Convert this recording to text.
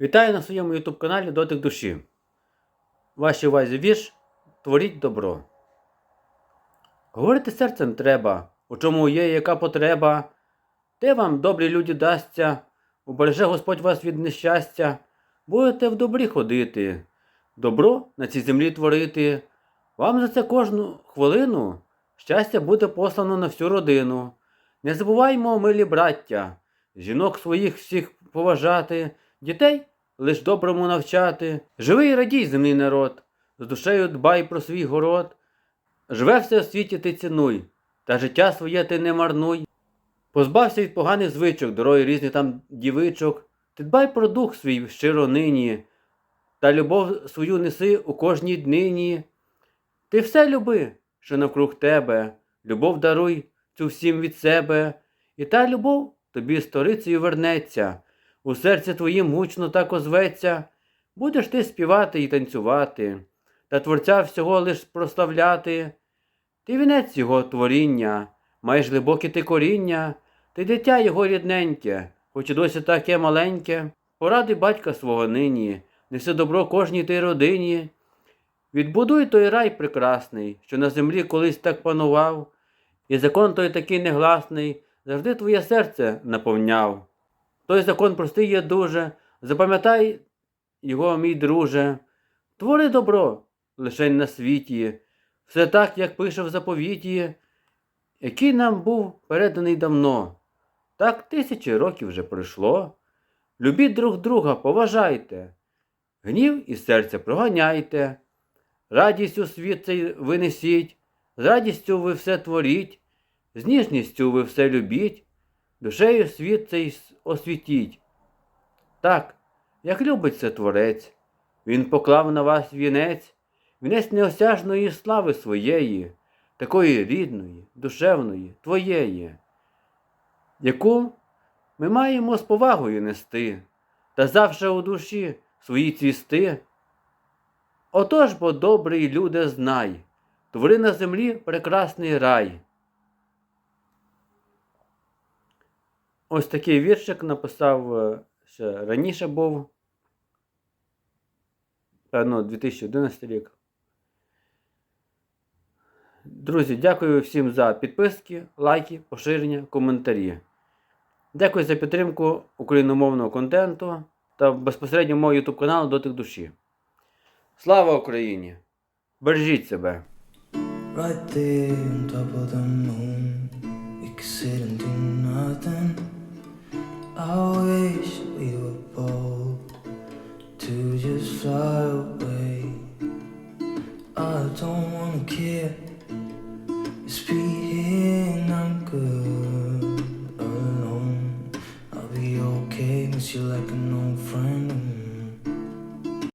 Вітаю на своєму YouTube каналі Дотик душі. Вашій увазі вірш Творіть добро. Говорити серцем треба, у чому є яка потреба. Те вам добрі люди дасться, убереже Господь вас від нещастя, будете в добрі ходити, добро на цій землі творити. Вам за це кожну хвилину щастя буде послано на всю родину. Не забуваймо, милі браття, жінок своїх всіх поважати, дітей лиш доброму навчати. Живи і радій, земний народ, з душею дбай про свій город. Живе все в світі ти цінуй, та життя своє ти не марнуй. Позбався від поганих звичок, дороги різних там дівичок. Ти дбай про дух свій щиро нині, та любов свою неси у кожній днині. Ти все люби, що навкруг тебе, любов даруй цю всім від себе, і та любов тобі сторицею вернеться, у серці твоїм гучно так озветься, будеш ти співати і танцювати, та Творця всього лиш прославляти. Ти вінець його творіння, маєш глибоке ти коріння, ти дитя його рідненьке, хоч і досі таке маленьке, поради батька свого нині, неси добро кожній ти родині. Відбудуй той рай прекрасний, що на землі колись так панував, і закон той такий негласний, завжди твоє серце наповняв. Той закон простий є дуже, запам'ятай його, мій друже, твори добро лише на світі, все так, як пише в заповіті, який нам був переданий давно. Так тисячі років вже пройшло. Любіть друг друга, поважайте, гнів із серця проганяйте, радість у світ цей винесіть, з радістю ви все творіть, з ніжністю ви все любіть, душею світ цей освітіть. Так, як любить це творець, він поклав на вас вінець, вінець неосяжної слави своєї, такої рідної, душевної, твоєї, яку ми маємо з повагою нести, та завше у душі свої цвісти. Отож бо добрий люде знай, твори на землі прекрасний рай. Ось такий віршик написав е, ще раніше був. Певно, 2011 рік. Друзі, дякую всім за підписки, лайки, поширення, коментарі. Дякую за підтримку україномовного контенту та безпосередньо мого YouTube каналу Дотик душі. Слава Україні! Бережіть себе! Right there on top of the moon. I wish we were bold to just fly away. I don't wanna care. It's